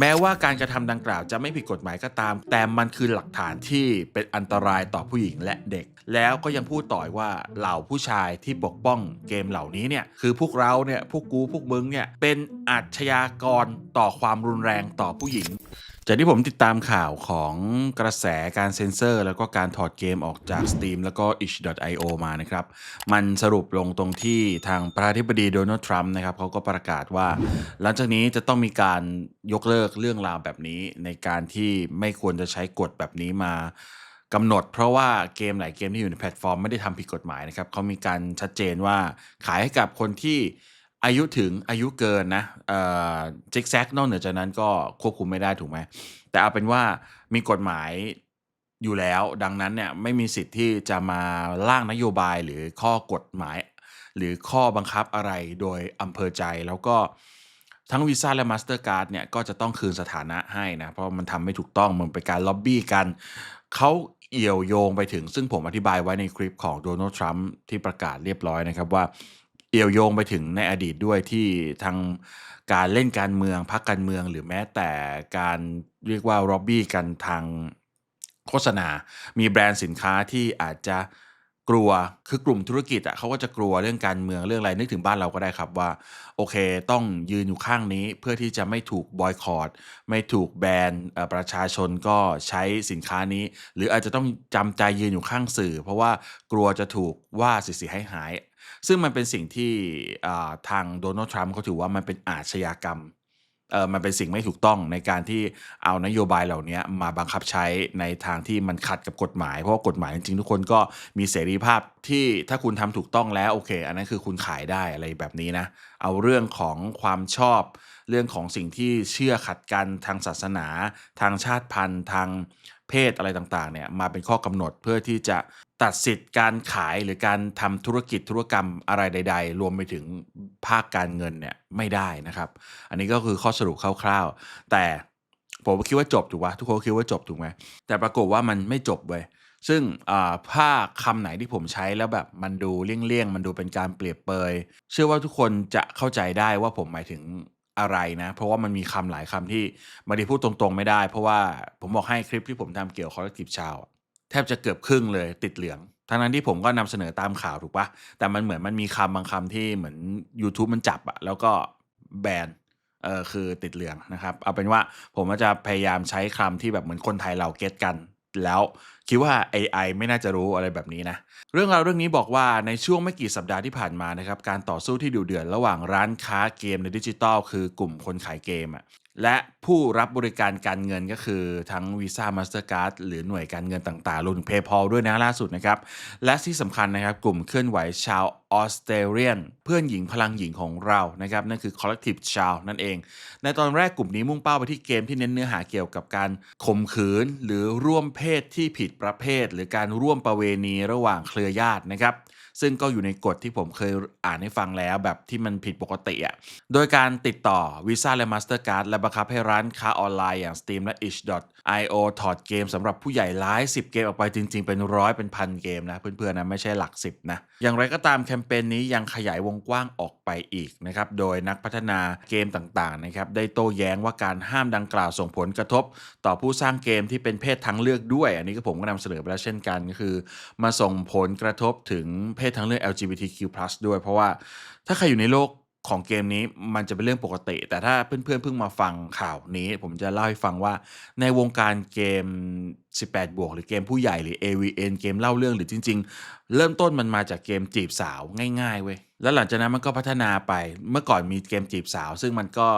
แม้ว่าการกระทำดังกล่าวจะไม่ผิดกฎหมายก็ตาม แต่มันคือหลักฐานที่เป็นอันตรายต่อผู้หญิงและเด็ก แล้วก็ยังพูดต่อยว่าเหล่าผู้ชายที่ปกป้องเกมเหล่านี้เนี่ยคือพวกเราเนี่ยพวกกูพวกมึงเนี่ยเป็นอาชญากรต่อความรุนแรงต่อผู้หญิง จากที่ผมติดตามข่าวของกระแสการเซ็นเซอร์ แล้วก็การถอดเกมออกจาก Steam แล้วก็ itch.io มานะครับ มันสรุปลงตรงที่ทางประธานาธิบดีโดนัลด์ทรัมป์นะครับเขาก็ประกาศว่า หลังจากนี้จะต้องมีการยกเลิกเรื่องราวแบบนี้ ในการที่ไม่ควรจะใช้กฎแบบนี้มากำหนด เพราะว่าเกมหลายเกมที่อยู่ในแพลตฟอร์มไม่ได้ทำผิดกฎหมายนะครับเขามีการชัดเจนว่าขายให้กับคนที่ อายุถึงอายุเกินนะเจิกแซกนอกเหนือจากนั้นก็ควบคุมไม่ได้ถูกไหม แต่เอาเป็นว่ามีกฎหมายอยู่แล้วดังนั้นเนี่ยไม่มีสิทธิ์ที่จะมาร่างนโยบายหรือข้อกฎหมาย หรือข้อบังคับอะไรโดยอำเภอใจแล้วก็ทั้งวีซ่าและมาสเตอร์การ์ดเนี่ยก็จะต้องคืนสถานะให้นะ เพราะมันทำไม่ถูกต้องมันเป็นการล็อบบี้กัน เขาเอี่ยวโยงไปถึงซึ่งผมอธิบายไว้ในคลิปของโดนัลด์ทรัมป์ที่ประกาศเรียบร้อยนะครับว่า เอี่ยวโยงไปถึงในอดีตด้วยที่ทางการเล่นการเมืองพรรคการเมืองหรือแม้แต่การเรียกว่าร็อบบี้กันทางโฆษณา มีแบรนด์สินค้าที่อาจจะกลัวคือกลุ่มธุรกิจอะเขาก็จะกลัวเรื่องการเมืองเรื่องอะไรนึกถึงบ้านเราก็ได้ครับว่า โอเค ต้องยืนอยู่ข้างนี้เพื่อที่จะไม่ถูกบอยคอรดไม่ถูกแบนประชาชนก็ใช้สินค้านี้ หรืออาจจะต้องจำใจยืนอยู่ข้างสื่อ เพราะว่ากลัวจะถูกว่าเสียหายหาย ซึ่งมันเป็นสิ่งที่ทางโดนัลด์ทรัมป์เขาถือว่ามันเป็นอาชญากรรมเออมันเป็นสิ่งไม่ถูกต้องในการที่เอานโยบายเหล่านี้มาบังคับใช้ในทางที่มันขัดกับกฎหมาย เพราะว่ากฎหมายจริงๆทุกคนก็มีเสรีภาพที่ถ้าคุณทำถูกต้องแล้วโอเค อันนั้นคือคุณขายได้อะไรแบบนี้นะ เอาเรื่องของความชอบ เรื่องของสิ่งที่เชื่อขัดกันทางศาสนา ทางชาติพันธุ์ ทาง เพศอะไรต่างๆเนี่ยมาเป็นข้อกำหนดเพื่อที่จะตัดสิทธิ์การขายหรือการทำธุรกิจธุรกรรมอะไรใด ๆ รวมไปถึงภาคการเงินเนี่ยไม่ได้นะครับ อันนี้ก็คือข้อสรุปคร่าวๆ แต่ผมคิดว่าจบถูกปะทุกคนคิดว่าจบถูกไหมแต่ปรากฏว่ามันไม่จบเว้ยซึ่งอ่าภาคคำไหนที่ผมใช้แล้วแบบมันดูเลี่ยงๆ มันดูเป็นการเปรียบเปย เชื่อว่าทุกคนจะเข้าใจได้ว่าผมหมายถึง อะไรนะ เพราะว่ามันมีคำหลายคำที่บางทีพูดตรงๆไม่ได้ เพราะว่าผมบอกให้คลิปที่ผมทำเกี่ยวกับ collective ชาวแทบจะเกือบครึ่งเลยติดเหลืองทั้งนั้นที่ผมก็นำเสนอตามข่าวถูกปะแต่มันเหมือนมันมีคำบางคำที่เหมือน YouTube มันจับอะแล้วก็แบนเออคือติดเหลืองนะครับ เอาเป็นว่าผมก็จะพยายามใช้คำที่แบบเหมือนคนไทยเราเก็ตกัน แล้วคิดว่า AI ไม่น่าจะรู้อะไรแบบนี้นะ เรื่องราวเรื่องนี้บอกว่าในช่วงไม่กี่สัปดาห์ที่ผ่านมานะครับ การต่อสู้ที่ดุเดือดระหว่างร้านค้าเกมในดิจิตอลคือกลุ่มคนขายเกมอะ และผู้รับบริการการเงินก็คือทั้ง Visa Mastercard หรือหน่วยการเงินต่างๆรวมถึง PayPal ด้วยนะล่าสุดนะครับ และที่สำคัญนะครับกลุ่มเคลื่อนไหวชาวออสเตรเลียนเพื่อนหญิงพลังหญิงของเรานะครับนั่นคือ Collective ชาวนั่นเอง ในตอนแรกกลุ่มนี้มุ่งเป้าไปที่เกมที่เน้นเนื้อหาเกี่ยวกับการข่มขืน หรือร่วมเพศที่ผิดประเภท หรือการร่วมประเวณีระหว่างเครือญาตินะครับ ซึ่งก็อยู่ในกฎที่ผมเคยอ่านให้ฟังแล้วแบบที่มันผิดปกติอะโดยการติดต่อ Visa และ Mastercard และบังคับให้ร้านค้าออนไลน์อย่าง Steam และ itch.io ถอดเกมสำหรับผู้ใหญ่หลาย 10 เกมออกไปจริง ๆ เป็นร้อยเป็นพันเกมนะเพื่อนๆนะไม่ใช่หลัก 10นะอย่างไรก็ตามแคมเปญนี้ยังขยายวงกว้างออกไปอีกนะครับโดยนักพัฒนาเกมต่างๆนะครับได้โต้แย้งว่าการห้ามดังกล่าวส่งผลกระทบ ต่อผู้สร้างเกมที่เป็นเพศทางเลือกด้วย อันนี้ก็ผมก็นำเสนอไปแล้วเช่นกันก็คือ มาส่งผลกระทบถึงเพศทางเรื่อง LGBTQ+ ด้วย เพราะว่าถ้าใครอยู่ในโลกของเกมนี้มันจะเป็นเรื่องปกติ แต่ถ้าเพื่อนๆเพิ่งมาฟังข่าวนี้ ผมจะเล่าให้ฟังว่าในวงการเกม 18 บวก หรือเกมผู้ใหญ่หรือ AVN เกมเล่าเรื่องหรือจริง ๆ เริ่มต้นมันมาจากเกมจีบสาวง่ายๆเว้ยแล้วหลังจากนั้นมันก็พัฒนาไปเมื่อก่อนมีเกมจีบสาว ซึ่งมันก็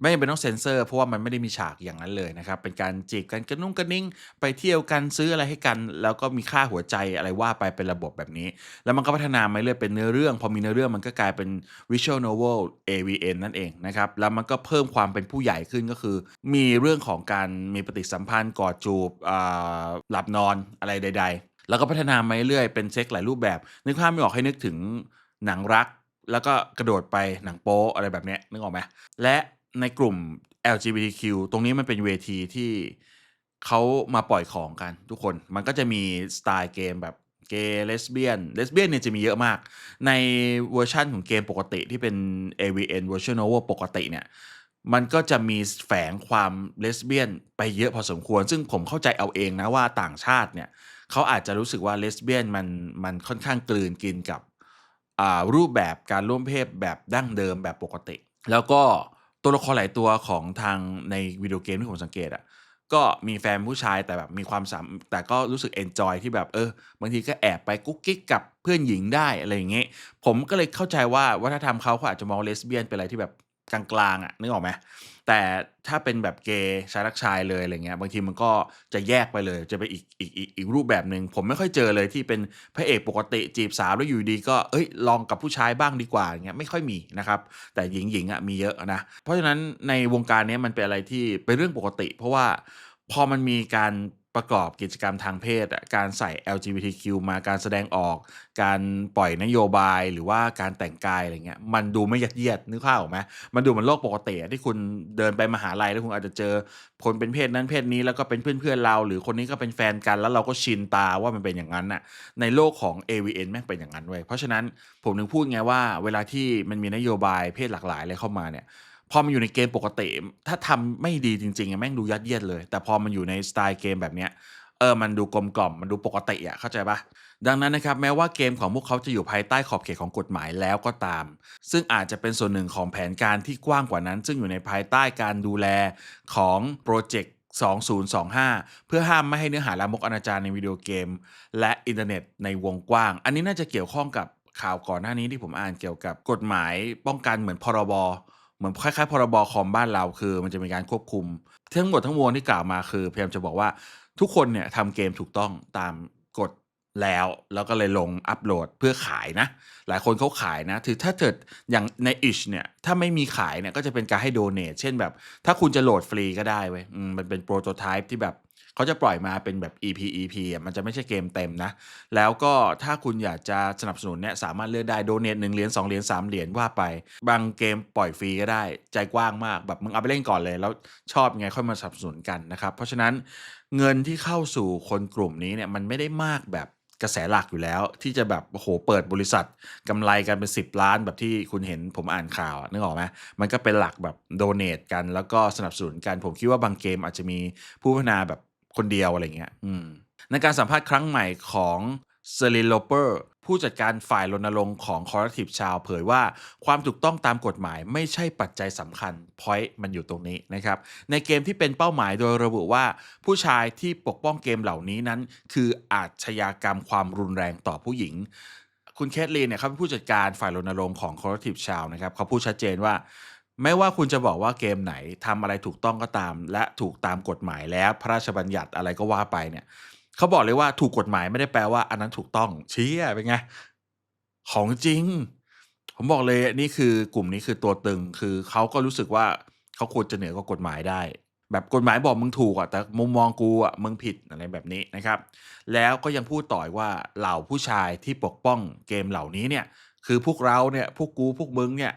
ไม่เป็นต้องเซ็นเซอร์เพราะว่ามันไม่ได้มีฉากอย่างนั้นเลยนะครับ เป็นการจีบกันกระนุ่งกระนิ่ง ไปเที่ยวกันซื้ออะไรให้กัน แล้วก็มีค่าหัวใจอะไรว่าไปเป็นระบบแบบนี้ แล้วมันก็พัฒนามาเรื่อยเป็นเนื้อเรื่อง พอมีเนื้อเรื่องมันก็กลายเป็น visual novel AVN นั่นเองนะครับแล้วมันก็เพิ่มความเป็นผู้ใหญ่ขึ้นก็คือ มีเรื่องของการมีปฏิสัมพันธ์กอดจูบอ่าหลับนอนอะไรใด ๆ แล้วก็พัฒนามาเรื่อยเป็นเซ็กหลายรูปแบบนึกภาพไม่ออกให้นึกถึงหนังรัก แล้วก็กระโดดไปหนังโป๊อะไรแบบเนี้ยนึกออกไหมและในกลุ่ม LGBTQ ตรงนี้มันเป็นเวทีที่เขามาปล่อยของกันทุกคน มันก็จะมีสไตล์เกมแบบเกย์เลสเบี้ยนเลสเบี้ยนเนี่ยจะมีเยอะมาก ในเวอร์ชันของเกมปกติที่เป็น AVN Virtual Novel ปกติเนี่ย มันก็จะมีแฝงความเลสเบี้ยนไปเยอะพอสมควร ซึ่งผมเข้าใจเอาเองนะว่าต่างชาติเนี่ยเขาอาจจะรู้สึกว่าเลสเบี้ยนมันมันค่อนข้างกลืนกินกับรูปแบบการร่วมเพศแบบดั้งเดิมแบบปกติ แล้วก็ตัวละครหลายตัวของทางในวิดีโอเกมที่ผมสังเกตอะก็มีแฟนผู้ชายแต่แบบมีความสามแต่ก็รู้สึกเอนจอยที่แบบเออบางทีก็แอบไปกุ๊กกิ๊กกับเพื่อนหญิงได้อะไรอย่างเงี้ยผมก็เลยเข้าใจว่าวัฒนธรรมเขาเขาอาจจะมองเลสเบี้ยนเป็นอะไรที่แบบ กลางๆอะนึกออกไหมแต่ถ้าเป็นแบบเกย์ชายรักชายเลยอะไรเงี้ยบางทีมันก็จะแยกไปเลย จะไปอีกอีกอีกอีกรูปแบบหนึ่งผมไม่ค่อยเจอเลยที่เป็นพระเอกปกติจีบสาวแล้วอยู่ดีก็เอ้ยลองกับผู้ชายบ้างดีกว่าอย่างเงี้ยไม่ค่อยมีนะครับ แต่หญิงหญิงอะมีเยอะนะ เพราะฉะนั้นในวงการเนี้ยมันเป็นอะไรที่เป็นเรื่องปกติ เพราะว่าพอมันมีการ ประกอบกิจกรรมทางเพศอะการใส่ LGBTQ มาการแสดงออก การปล่อยนโยบายหรือว่าการแต่งกายอะไรเงี้ยมันดูไม่ยัดเยียดนึกภาพออกไหมมันดูเหมือนโลกปกติที่คุณเดินไปมหาลัยแล้วคุณอาจจะเจอคนเป็นเพศนั้นเพศนี้แล้วก็เป็นเพื่อนๆเรา หรือคนนี้ก็เป็นแฟนกันแล้วเราก็ชินตาว่ามันเป็นอย่างนั้นน่ะในโลกของ AVN แม่งเป็นอย่างนั้นเว้ยเพราะฉะนั้นผมถึงพูดไงว่าเวลาที่มันมีนโยบายเพศหลากหลายอะไรเข้ามาเนี่ย พอมันอยู่ในเกมปกติ ถ้าทำไม่ดีจริงๆอะแม่งดูยัดเยียดเลย แต่พอมันอยู่ในสไตล์เกมแบบเนี้ยเออมันดูกลมกล่อมมันดูปกติอะเข้าใจปะดังนั้นนะครับแม้ว่าเกมของพวกเขาจะอยู่ภายใต้ขอบเขตของกฎหมายแล้วก็ตาม ซึ่งอาจจะเป็นส่วนหนึ่งของแผนการที่กว้างกว่านั้น ซึ่งอยู่ในภายใต้การดูแลของโปรเจกต์2025 เพื่อห้ามไม่ให้เนื้อหาลามกอนาจารในวิดีโอเกม และอินเทอร์เน็ตในวงกว้าง อันนี้น่าจะเกี่ยวข้องกับข่าวก่อนหน้านี้ที่ผมอ่านเกี่ยวกับกฎหมายป้องกันเหมือนพรบ มือนคล้ายๆพรบคอมบ้านเราคือ มันจะมีการควบคุม ทั้งหมดทั้งมวลที่กล่าวมาคือพยายามจะบอกว่าทุกคนเนี่ยทำเกมถูกต้องตามกฎแล้ว แล้วก็เลยลงอัปโหลดเพื่อขายนะ หลายคนเขาขายนะถือถ้าเกิดอย่างในอิชเนี่ย ถ้าไม่มีขายเนี่ยก็จะเป็นการให้โดเนทเช่นแบบ ถ้าคุณจะโหลดฟรีก็ได้เว้ยมันเป็นโปรโตไทป์ที่แบบ เขาจะปล่อยมาเป็นแบบ EP EP อะมันจะไม่ใช่เกมเต็มนะ แล้วก็ถ้าคุณอยากจะสนับสนุนเนี่ยสามารถเลือกได้โดเนทหนึ่งเหรียญสองเหรียญสามเหรียญว่าไป บางเกมปล่อยฟรีก็ได้ ใจกว้างมากแบบมึงเอาไปเล่นก่อนเลย แล้วชอบไงค่อยมาสนับสนุนกันนะครับ เพราะฉะนั้นเงินที่เข้าสู่คนกลุ่มนี้เนี่ยมันไม่ได้มากแบบกระแสหลักอยู่แล้ว ที่จะแบบโอ้โหเปิดบริษัทกำไรกันเป็น 10 ล้านแบบที่คุณเห็นผมอ่านข่าวนึกออกไหมมันก็เป็นหลักแบบโดเนทกันแล้วก็สนับสนุนกัน ผมคิดว่าบางเกมอาจจะมีผู้พัฒนาแบบ คนเดียวอะไรเงี้ยในการสัมภาษณ์ครั้งใหม่ของเซริลโลเปอร์ผู้จัดการฝ่ายรณรงค์ของคอร์รั i ทีฟชาวเผยว่าความถูกต้องตามกฎหมายไม่ใช่ปัจจัยสำคัญพอยต์มันอยู่ตรงนี้นะครับ ในเกมที่เป็นเป้าหมายโดยระบุว่าผู้ชายที่ปกป้องเกมเหล่านี้นั้น คืออาชญากรรมความรุนแรงต่อผู้หญิง คุณเคทลีนเนี่ยเขาเป็นผู้จัดการฝ่ายรณรงค์ของ Corrective Child นะครับเขาพูดชัดเจนว่า ไม่ว่าคุณจะบอกว่าเกมไหนทำอะไรถูกต้องก็ตาม และถูกตามกฎหมายแล้วพระราชบัญญัติอะไรก็ว่าไปเนี่ยเขาบอกเลยว่าถูกกฎหมายไม่ได้แปลว่าอันนั้นถูกต้องเชี้เป็นไงของจริง ผมบอกเลยนี่คือกลุ่มนี้คือตัวตึงคือเขาก็รู้สึกว่าเขาควรจะเหนือกว่ากฎหมายได้ แบบกฎหมายบอกมึงถูกอะแต่มุมมองกูอะมึงผิดอะไรแบบนี้นะครับ แล้วก็ยังพูดต่อยว่าเหล่าผู้ชายที่ปกป้องเกมเหล่านี้เนี่ย คือพวกเราเนี่ยพวกกูพวกมึงเนี่ย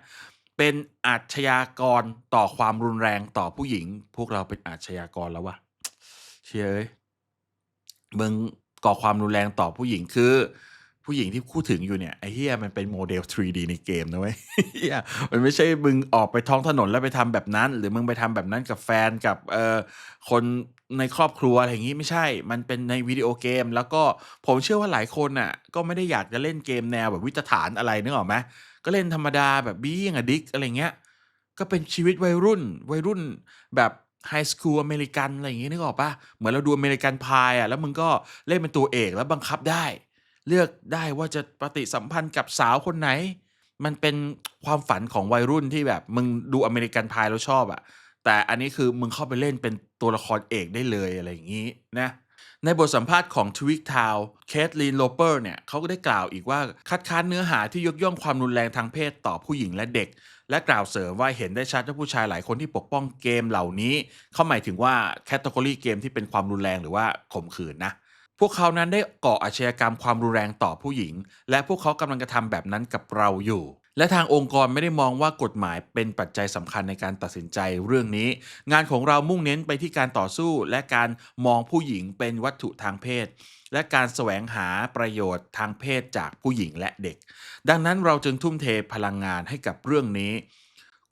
เป็นอาชญากรต่อความรุนแรงต่อผู้หญิง พวกเราเป็นอาชญากรแล้ววะเชื่อเอ้ยมึงก่อความรุนแรงต่อผู้หญิงคือ ผู้หญิงที่พูดถึงอยู่เนี่ยไอ้เฮียมันเป็นโมเดล 3D ในเกมนะเว้ยเฮียมันไม่ใช่มึงออกไปท้องถนนแล้วไปทำแบบนั้น หรือมึงไปทำแบบนั้นกับแฟนกับเอ่อคนในครอบครัวอะไรอย่างงี้ไม่ใช่ มันเป็นในวิดีโอเกม แล้วก็ผมเชื่อว่าหลายคนน่ะ ก็ไม่ได้อยากจะเล่นเกมแนวแบบวิจฐานอะไรนึกออกไหมก็เล่นธรรมดาแบบบี้ยังอดิกอะไรเงี้ยก็เป็นชีวิตวัยรุ่น วัยรุ่นแบบไฮสคูลอเมริกันอะไรอย่างงี้นึกออกปะเหมือนเราดูอเมริกันพายอะแล้วมึงก็เล่นเป็นตัวเอกแล้วบังคับได้ เลือกได้ว่าจะปฏิสัมพันธ์กับสาวคนไหน มันเป็นความฝันของวัยรุ่นที่แบบ มึงดูอเมริกันพายแล้วชอบอะแต่อันนี้คือมึงเข้าไปเล่นเป็นตัวละครเอกได้เลยอะไรอย่างนี้นะในบทสัมภาษณ์ของ t w i c k t o w n เคทลีนโลเปอร์เนี่ยเขาก็ได้กล่าวอีกว่าคัดค้านเนื้อหาที่ยกย่องความรุนแรงทางเพศต่อผู้หญิงและเด็ก และกล่าวเสริมว่าเห็นได้ชัดว่าผู้ชายหลายคนที่ปกป้องเกมเหล่านี้ เขาหมายถึงว่าแคตตากรีเกมที่เป็นความรุนแรงหรือว่าข่มขืนนะ พวกเขานั้นได้ก่ออาชญากรรมความรุนแรงต่อผู้หญิง และพวกเขากำลังกระทำแบบนั้นกับเราอยู่ และทางองค์กรไม่ได้มองว่ากฎหมายเป็นปัจจัยสำคัญในการตัดสินใจเรื่องนี้ งานของเรามุ่งเน้นไปที่การต่อสู้ และการมองผู้หญิงเป็นวัตถุทางเพศ และการแสวงหาประโยชน์ทางเพศจากผู้หญิงและเด็ก ดังนั้นเราจึงทุ่มเทพลังงานให้กับเรื่องนี้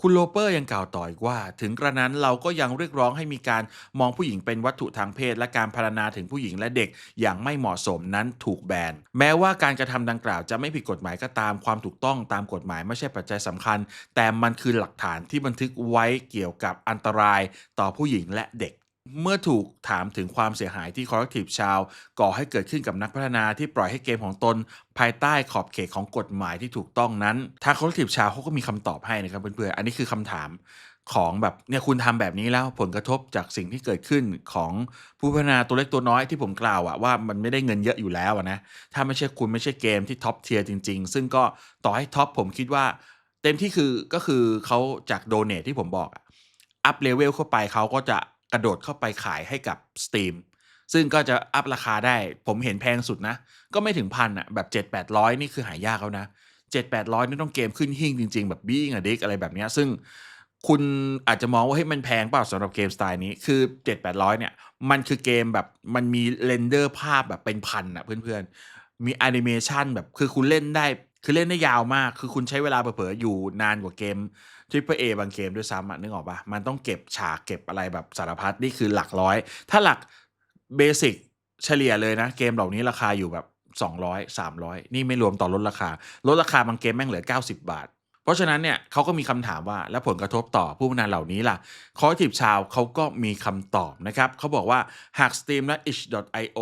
คุณโลเปอร์ยังกล่าวต่ออีกว่า ถึงกระนั้นเราก็ยังเรียกร้องให้มีการมองผู้หญิงเป็นวัตถุทางเพศ และการพรรณนาถึงผู้หญิงและเด็กอย่างไม่เหมาะสมนั้นถูกแบน แม้ว่าการกระทำดังกล่าวจะไม่ผิดกฎหมายก็ตามความถูกต้องตามกฎหมายไม่ใช่ปัจจัยสำคัญ แต่มันคือหลักฐานที่บันทึกไว้เกี่ยวกับอันตรายต่อผู้หญิงและเด็ก เมื่อถูกถามถึงความเสียหายที่ Collective ชาวก่อให้เกิดขึ้นกับนักพัฒนาที่ปล่อยให้เกมของตน ภายใต้ขอบเขตของกฎหมายที่ถูกต้องนั้น ทาง Collective ชาวเขาก็มีคำตอบให้นะครับเพื่อนๆ อันนี้คือคำถามของแบบเนี่ยคุณทำแบบนี้แล้วผลกระทบจากสิ่งที่เกิดขึ้นของผู้พัฒนาตัวเล็กตัวน้อยที่ผมกล่าวอะว่ามันไม่ได้เงินเยอะอยู่แล้วนะถ้าไม่ใช่คุณไม่ใช่เกมที่ท็อปเทียร์จริง ๆ ซึ่งก็ต่อให้ท็อปผมคิดว่า เต็มที่คือก็คือเขาจากโดเนทที่ผมบอกอะอัพเลเวลเข้าไปเขาก็จะ กระโดดเข้าไปขายให้กับ Steam ซึ่งก็จะอัพราคาได้ ผมเห็นแพงสุดนะ ก็ไม่ถึงพันอะแบบ 7 8 0 0 นี่คือหายากแล้วนะ7 8 0 0 นี่ต้องเกมขึ้นหิ่งจริง ๆ แบบบี้อะดิกอะไรแบบนี้ซึ่งคุณอาจจะมองว่าเฮ้ยมันแพงเปล่าสำหรับเกมสไตล์นี้คือ 7 8 0 0 เนี่ย มันคือเกมแบบมันมีเรนเดอร์ภาพแบบเป็นพันอะเพื่อนๆ มีแอนิเมชันแบบคือคุณเล่นได้ คือเล่นได้ยาวมาก คือคุณใช้เวลาเผลอๆอยู่นานกว่าเกม Triple A บางเกมด้วยซ้ำอะนึกออกปะมันต้องเก็บฉากเก็บอะไรแบบสารพัดนี่คือหลักร้อย ถ้าหลักเบสิกเฉลี่ยเลยนะ เกมเหล่านี้ราคาอยู่แบบ 200 300 นี่ไม่รวมต่อลดราคา ลดราคาบางเกมแม่งเหลือ 90 บาท เพราะฉะนั้นเนี่ยเขาก็มีคำถามว่าแล้วผลกระทบต่อผู้พัฒนาเหล่านี้ล่ะคอร์ทีฟชาวเขาก็มีคำตอบนะครับเขาบอกว่าหาก Steam และ itch.io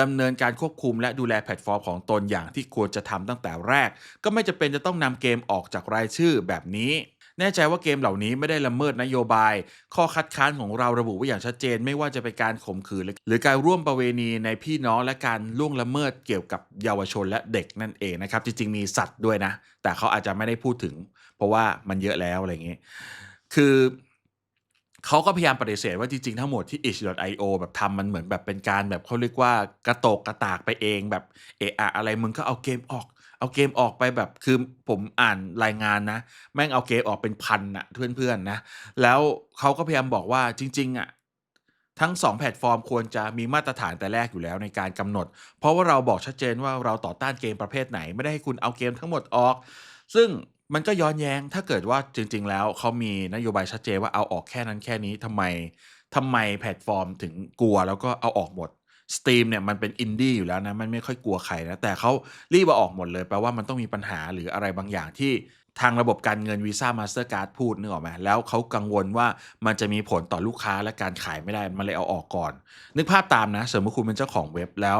ดำเนินการควบคุมและดูแลแพลตฟอร์มของตนอย่างที่ควรจะทำตั้งแต่แรก ก็ไม่จะเป็นจะต้องนำเกมออกจากรายชื่อแบบนี้ แน่ใจว่าเกมเหล่านี้ไม่ได้ละเมิดนโยบาย ข้อคัดค้านของเราระบุไว้อย่างชัดเจน ไม่ว่าจะเป็นการข่มขืน หรือการร่วมประเวณีในพี่น้องและการล่วงละเมิดเกี่ยวกับเยาวชนและเด็กนั่นเองนะครับ จริงๆมีสัตว์ด้วยนะ แต่เขาอาจจะไม่ได้พูดถึง เพราะว่ามันเยอะแล้วอะไรอย่างนี้ คือเขาก็พยายามปฏิเสธว่าจริงๆ ทั้งหมดที่ itch.io แบบทำมันเหมือนแบบเป็นการแบบเขาเรียกว่ากระโตกกระตากไปเองแบบเอะอะอะไรมึงก็เอาเกมออก เอาเกมออกไปแบบคือผมอ่านรายงานนะ แม่งเอาเกมออกเป็นพันอะเพื่อนๆนะ แล้วเขาก็พยายามบอกว่าจริง ๆอะทั้ง 2 แพลตฟอร์มควรจะมีมาตรฐานแต่แรกอยู่แล้วในการกำหนด เพราะว่าเราบอกชัดเจนว่าเราต่อต้านเกมประเภทไหน ไม่ได้ให้คุณเอาเกมทั้งหมดออก ซึ่งมันก็ย้อนแย้งถ้าเกิดว่าจริง ๆ แล้วเขามีนโยบายชัดเจนว่าเอาออกแค่นั้นแค่นี้ทำไมทำไมแพลตฟอร์มถึงกลัวแล้วก็เอาออกหมด Steam เนี่ยมันเป็นอินดี้อยู่แล้วนะ มันไม่ค่อยกลัวใครนะ แต่เขารีบเอาออกหมดเลยแปลว่ามันต้องมีปัญหาหรืออะไรบางอย่างที่ทางระบบการเงินวีซ่ามาสเตอร์การ์ดพูดนึกออกไหมแล้วเขากังวลว่ามันจะมีผลต่อลูกค้าและการขายไม่ได้ มันเลยเอาออกก่อน นึกภาพตามนะ สมมติคุณเป็นเจ้าของเว็บแล้ว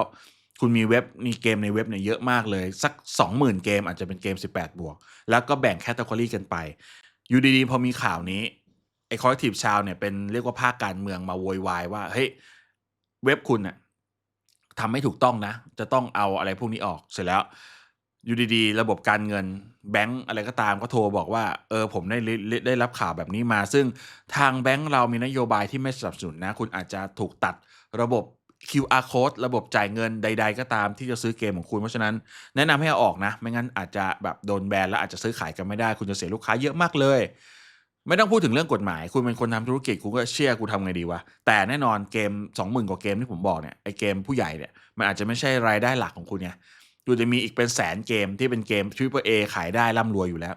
คุณมีเว็บมีเกมในเว็บเนี่ยเยอะมากเลย สัก 20,000 เกมอาจจะเป็นเกม 18 บวก แล้วก็แบ่งแคตตา o r y กันไป อยู่ดีๆพอมีข่าวนี้ไอ้คอร์ทีฟชาวเนี่ยเป็นเรียกว่าภาคการเมืองมาโวยวายว่าเฮ้ยเว็บคุณน่ะ ทำไม่ถูกต้องนะ จะต้องเอาอะไรพวกนี้ออกเสร็จแล้วอยู่ดีๆ ระบบการเงินแบงก์อะไรก็ตามก็โทรบอกว่าเออผมได้ได้รับข่าวแบบนี้มา ซึ่งทางแบงก์เรามีนโยบายที่ไม่สนับสนุนนะ คุณอาจจะถูกตัดระบบ QR code ระบบจ่ายเงินใด ๆ ก็ตามที่จะซื้อเกมของคุณ เพราะฉะนั้นแนะนำให้เอาออกนะ ไม่งั้นอาจจะแบบโดนแบนแล้วอาจจะซื้อขายกันไม่ได้ คุณจะเสียลูกค้าเยอะมากเลย ไม่ต้องพูดถึงเรื่องกฎหมาย คุณเป็นคนทำธุรกิจคุณก็เชื่อกูทำไงดีวะ แต่แน่นอนเกม 20,000 กว่าเกมที่ผมบอกเนี่ยไอเกมผู้ใหญ่เนี่ยมันอาจจะไม่ใช่รายได้หลักของคุณไงคุณจะมีอีกเป็นแสนเกมที่เป็นเกม Triple A ขายได้ร่ำรวยอยู่แล้ว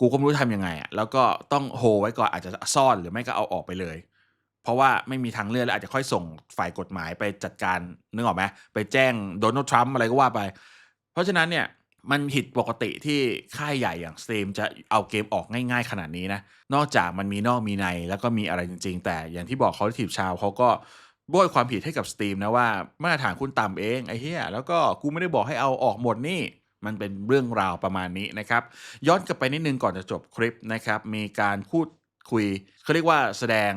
กูก็ไม่รู้ทำยังไงอะแล้วก็ต้องโฮไว้ก่อนอาจจะซ่อนหรือไม่ก็เอาออกไปเลย เพราะว่าไม่มีทางเลือกแล้วอาจจะค่อยส่งฝ่ายกฎหมายไปจัดการนึกออกไหมไปแจ้งโดนัลด์ทรัมป์อะไรก็ว่าไป เพราะฉะนั้นเนี่ย มันผิดปกติที่ค่ายใหญ่อย่าง Steam จะเอาเกมออกง่ายๆขนาดนี้นะ นอกจากมันมีนอกมีในแล้วก็มีอะไรจริง ๆ แต่อย่างที่บอกเขาทีบชาวเขาก็โบยความผิดให้กับ Steam นะว่ามาตรฐานคุณต่ำเองไอ้เหี้ยแล้วก็กูไม่ได้บอกให้เอาออกหมดนี่มันเป็นเรื่องราวประมาณนี้นะครับ ย้อนกลับไปนิดนึงก่อนจะจบคลิปนะครับ มีการพูดคุยเขาเรียกว่าแสดง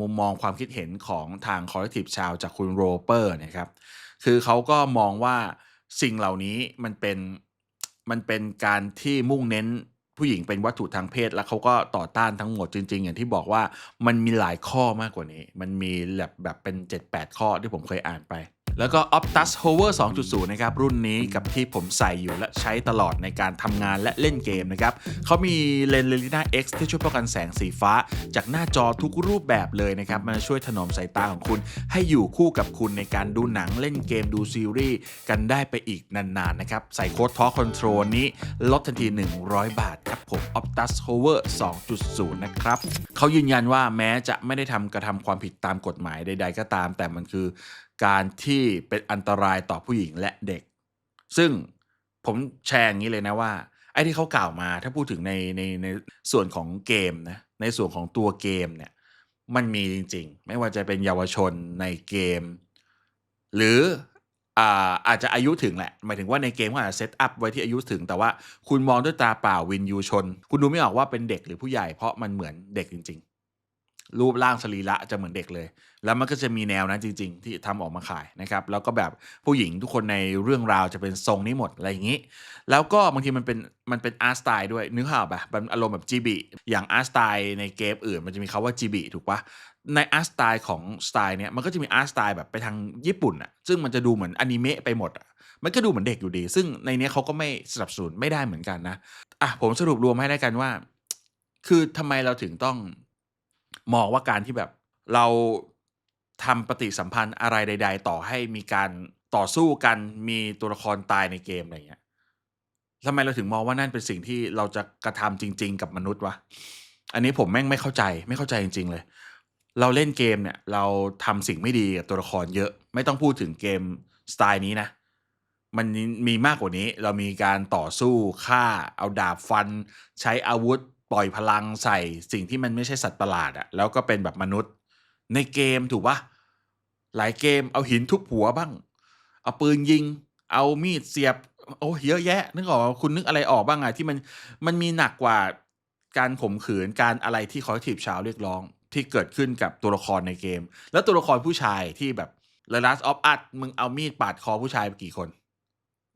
มุมมองความคิดเห็นของทาง Collective ชาวจากคุณโรเปอร์นะครับ คือเขาก็มองว่าสิ่งเหล่านี้มันเป็น มันเป็นการที่มุ่งเน้นผู้หญิงเป็นวัตถุทางเพศ แล้วเขาก็ต่อต้านทั้งหมดจริง ๆ อย่างที่บอกว่ามันมีหลายข้อมากกว่านี้ มันมีแบบแบบเป็น 7-8 ข้อที่ผมเคยอ่านไป แล้วก็ Optus Hover 2.0 นะครับ รุ่นนี้กับที่ผมใส่อยู่และใช้ตลอดในการทำงานและเล่นเกมนะครับเขามีเลนส์ Retina X ที่ช่วยป้องกันแสงสีฟ้า จากหน้าจอทุกรูปแบบเลยนะครับมันช่วยถนอมสายตาของคุณ ให้อยู่คู่กับคุณในการดูหนังเล่นเกมดูซีรีส์กันได้ไปอีกนานๆนะครับใส่โค้ดทอ Control นี้ลดทันที 100 บาทครับผม Optus Hover 2.0 นะครับเขายืนยันว่าแม้จะไม่ได้ทำกระทำความผิดตามกฎหมายใด ๆ ก็ตาม แต่มันคือ การที่เป็นอันตรายต่อผู้หญิงและเด็ก ซึ่งผมแชร์อย่างนี้เลยนะว่า ไอ้ที่เขากล่าวมาถ้าพูดถึงในในในส่วนของเกมนะในส่วนของตัวเกมเนี่ยมันมีจริง ๆ ไม่ว่าจะเป็นเยาวชนในเกม หรืออาอาจจะอายุถึงแหละ หมายถึงว่าในเกมเขาอาจจะเซตอัพไว้ที่อายุถึง แต่ว่าคุณมองด้วยตาเปล่าวินยูชน คุณดูไม่ออกว่าเป็นเด็กหรือผู้ใหญ่เพราะมันเหมือนเด็กจริงๆ รูปร่างสรีระจะเหมือนเด็กเลย แล้วมันก็จะมีแนวนั้นจริง ๆ ที่ทำออกมาขายนะครับ แล้วก็แบบผู้หญิงทุกคนในเรื่องราวจะเป็นทรงนี้หมดอะไรอย่างนี้ แล้วก็บางทีมันเป็นมันเป็นอาร์ตสไตล์ด้วยนึกภาพแบบอารมณ์แบบจีบีอย่างอาร์ตสไตล์ในเกมอื่น มันจะมีคาว่าจีบีถูกปะในอาร์ตสไตล์ของสไตล์เนี้ยมันก็จะมีอาร์ตสไตล์แบบไปทางญี่ปุ่นอะซึ่งมันจะดูเหมือนอนิเมะไปหมดอะมันก็ดูเหมือนเด็กอยู่ดี ซึ่งในนี้เขาก็ไม่สนับสนุนไม่ได้เหมือนกันนะอะผมสรุปรวมให้ได้กันว่า คือทำไมเราถึงต้อง มองว่าการที่แบบเราทำปฏิสัมพันธ์อะไรใด ๆ ต่อให้มีการต่อสู้กันมีตัวละครตายในเกมอะไรเงี้ยทำไมเราถึงมองว่านั่นเป็นสิ่งที่เราจะกระทำจริง ๆ กับมนุษย์วะอันนี้ผมแม่งไม่เข้าใจไม่เข้าใจจริง ๆ เลย เราเล่นเกมเนี่ย เราทำสิ่งไม่ดีกับตัวละครเยอะ ไม่ต้องพูดถึงเกมสไตล์นี้นะ มันมีมากกว่านี้เรามีการต่อสู้ฆ่าเอาดาบฟัน ใช้อาวุธ ปล่อยพลังใส่สิ่งที่มันไม่ใช่สัตว์ประหลาดอะแล้วก็เป็นแบบมนุษย์ในเกมถูกปะหลายเกมเอาหินทุบหัวบ้าง เอาปืนยิง เอามีดเสียบ โอ้เยอะแยะ นึกออกคุณนึกอะไรออกบ้างอะที่มันมันมีหนักกว่าการข่มขืนการอะไรที่คอยทีบชาวเรียกร้องที่เกิดขึ้นกับตัวละครในเกม แล้วตัวละครผู้ชายที่แบบ The Last of Us มึงเอามีดปาดคอผู้ชายไปกี่คน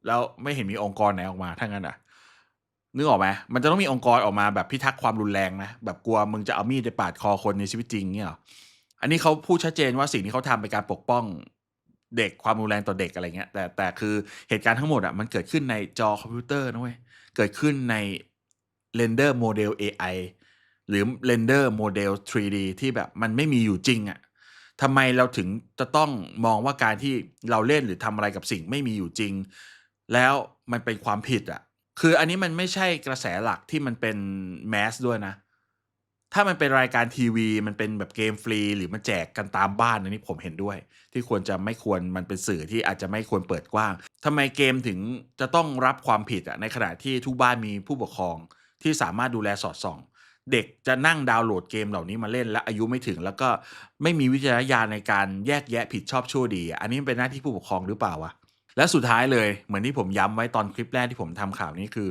แล้วไม่เห็นมีองค์กรไหนออกมาทั้งนั้นอะ นึกออกไหมมันจะต้องมีองค์กรออกมาแบบพิทักษ์ความรุนแรงนะแบบกลัวมึงจะเอามีดไปปาดคอคนในชีวิตจริงเนี่ยหรออันนี้เขาพูดชัดเจนว่าสิ่งที่เขาทำเป็นการปกป้องเด็กความรุนแรงต่อเด็กอะไรเงี้ย แต่แต่คือเหตุการณ์ทั้งหมดอะมันเกิดขึ้นในจอคอมพิวเตอร์นะเว้ยเกิดขึ้นในเรนเดอร์โมเดล AI หรือเรนเดอร์โมเดล 3D ที่แบบมันไม่มีอยู่จริงอะทำไมเราถึงจะต้องมองว่าการที่เราเล่นหรือทำอะไรกับสิ่งไม่มีอยู่จริง แล้วมันเป็นความผิดอะ คืออันนี้มันไม่ใช่กระแสหลักที่มันเป็นแมสด้วยนะ ถ้ามันเป็นรายการทีวี มันเป็นแบบเกมฟรี หรือมันแจกกันตามบ้านอันนี้ผมเห็นด้วย ที่ควรจะไม่ควรมันเป็นสื่อที่อาจจะไม่ควรเปิดกว้างทำไมเกมถึงจะต้องรับความผิดอะในขณะที่ทุกบ้านมีผู้ปกครองที่สามารถดูแลสอดส่อง เด็กจะนั่งดาวน์โหลดเกมเหล่านี้มาเล่น และอายุไม่ถึง แล้วก็ไม่มีวิจารณญาณในการแยกแยะผิดชอบชั่วดี อันนี้เป็นหน้าที่ผู้ปกครองหรือเปล่าวะ และสุดท้ายเลยเหมือนที่ผมย้ำไว้ตอนคลิปแรกที่ผมทำข่าวนี้คือ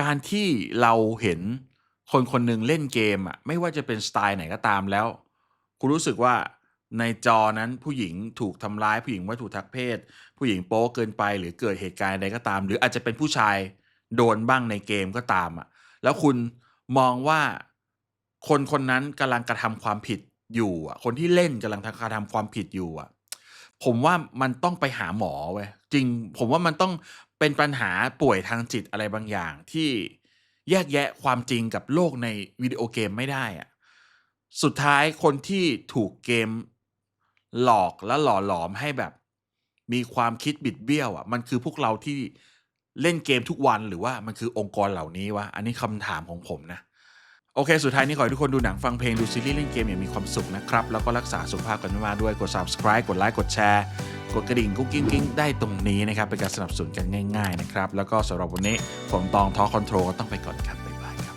การที่เราเห็นคนคนหนึ่งเล่นเกมอะไม่ว่าจะเป็นสไตล์ไหนก็ตามแล้ว คุณรู้สึกว่าในจอนั้นผู้หญิงถูกทำร้ายผู้หญิงว่าถูกทักเพศ ผู้หญิงโป๊เกินไปหรือเกิดเหตุการณ์ใดก็ตาม หรืออาจจะเป็นผู้ชายโดนบ้างในเกมก็ตามอะแล้วคุณมองว่าคนคนนั้นกำลังกระทำความผิดอยู่อะคนที่เล่นกำลังกระทำความผิดอยู่อะผมว่ามันต้องไปหาหมอเว้ย จริง ผมว่ามันต้องเป็นปัญหาป่วยทางจิตอะไรบางอย่างที่แยกแยะความจริงกับโลกในวิดีโอเกมไม่ได้อะสุดท้ายคนที่ถูกเกมหลอกและหล่อหลอมให้แบบ มีความคิดบิดเบี้ยวอะ มันคือพวกเราที่เล่นเกมทุกวันหรือว่ามันคือองค์กรเหล่านี้วะอันนี้คำถามของผมนะ โอเค สุดท้ายนี้ขอให้ทุกคนดูหนังฟังเพลงดูซีรีส์เล่นเกมอย่างมีความสุขนะครับ แล้วก็รักษาสุขภาพกันมากด้วยกด subscribe กดไลค์กดแชร์ กดกระดิ่งกุ๊กกิ้งกิ้งได้ตรงนี้นะครับ เป็นการสนับสนุนกันง่าย ๆ นะครับ แล้วก็สำหรับวันนี้ผมตองทอคอนโทรลก็ต้องไปก่อนครับบ๊ายบายครับ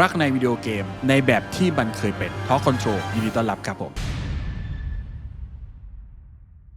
รักในวิดีโอเกมในแบบที่มันเคยเป็นเพราะคอนโทรลยินดีต้อนรับครับผม